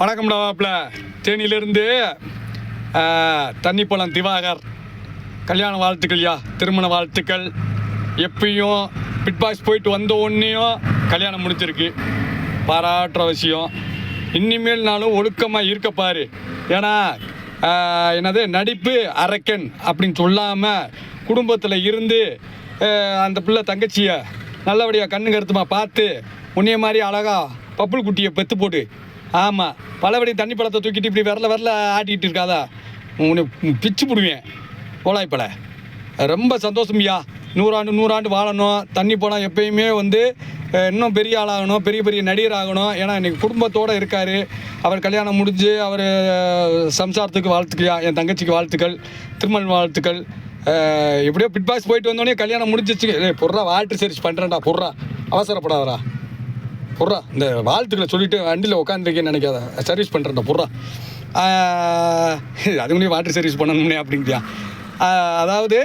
வணக்கம்டா வாப்பில் தேனியிலிருந்து தண்ணிப்பழம் திவாகர். கல்யாண வாழ்த்துக்கள்யா திருமண வாழ்த்துக்கள். எப்பயும் பிட் பாஸ் போயிட்டு வந்த உடனேயும் கல்யாணம் முடிஞ்சிருக்கு. பாராட்டுற விஷயம். இனிமேல்னாலும் ஒழுக்கமாக இருக்க பாரு. ஏன்னா என்னது நடிப்பு அரக்கன் அப்படின்னு சொல்லாமல் குடும்பத்தில் இருந்து அந்த பிள்ளை தங்கச்சியை நல்லபடியாக கண்ணு கருத்துமாக பார்த்து உன்னைய மாதிரி அழகா பப்புள் குட்டியை பெற்று போட்டு ஆமாம் பலபடி தண்ணி பழத்தை தூக்கிட்டு இப்படி விரல விரல ஆட்டிக்கிட்டு இருக்காதா. உன்னை பிச்சு பிடுவேன். கோலாய்ப்பலை ரொம்ப சந்தோஷம்யா நூறாண்டு நூறாண்டு வாழணும். தண்ணி போனால் எப்பயுமே வந்து இன்னும் பெரிய ஆளாகணும் பெரிய பெரிய நடிகர் ஆகணும் ஏன்னா இன்றைக்கி குடும்பத்தோடு இருக்கார். அவர் கல்யாணம் முடிஞ்சு அவர் சம்சாரத்துக்கு வாழ்த்துக்கியா என் தங்கச்சிக்கு வாழ்த்துக்கள் திருமண வாழ்த்துக்கள். எப்படியோ பிட் பாஸ் போயிட்டு வந்தோடனே கல்யாணம் முடிஞ்சிச்சு ஏய் பொருளா வாட்டர் சர்வீஸ் பண்ணுறேன்டா பொருளா அவசரப்படாதரா புறா இந்த வாழ்த்துக்களை சொல்லிட்டு வண்டியில் உட்காந்துருக்கேன்னு நினைக்காத. சர்வீஸ் பண்ணுறேன்டா புறா அது வாட்டர் சர்வீஸ் பண்ணணும்னே அப்படிங்கிறியா? அதாவது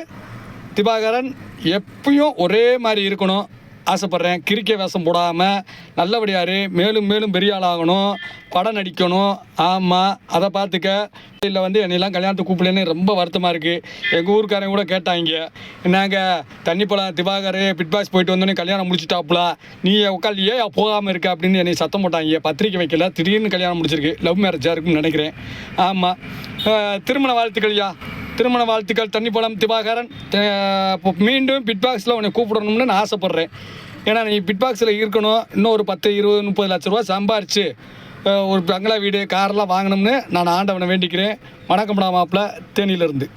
திபாகரன் எப்பயும் ஒரே மாதிரி இருக்கணும். ஆசைப்பட்றேன். கிரிக்கெட் வேஷம் போடாமல் நல்லபடியாரு மேலும் மேலும் பெரிய ஆளாகணும். படம் நடிக்கணும். ஆமாம் அதை பார்த்துக்க. இல்லை வந்து என்னையெல்லாம் கல்யாணத்துக்கு கூப்பிடலன்னு ரொம்ப வருத்தமாக இருக்குது எங்கள் ஊருக்காரங்க கூட கேட்டாங்க. நாங்கள் தண்ணி பழம் திவாகர் பிட் பாஸ் போயிட்டு வந்தோடனே கல்யாணம் முடிச்சுட்டாப்புல. நீ உட்காந்து ஏன் போகாமல் இருக்க அப்படின்னு என்னை சத்தம் போட்டாங்க. பத்திரிக்கை வைக்கல திடீர்னு கல்யாணம் முடிச்சிருக்கு. லவ் மேரேஜாக இருக்குன்னு நினைக்கிறேன். ஆமாம் திருமண வாழ்த்துக்கள்யா திருமண வாழ்த்துக்கள் தண்ணி பழம் திவாகரன் மீண்டும் பிட் பாக்ஸில் உன்னை கூப்பிடணும்னு நான் ஆசைப்பட்றேன். ஏன்னா நீ பிட் பாக்ஸில் இருக்கணும். இன்னும் ஒரு பத்து இருபது முப்பது லட்ச ரூபா சம்பாரிச்சு ஒரு பங்களா வீடு கார்லாம் வாங்கணும்னு நான் ஆண்டவனை வேண்டிக்கிறேன். வணக்கம்டா மாப்பிள்ள தேனியிலிருந்து.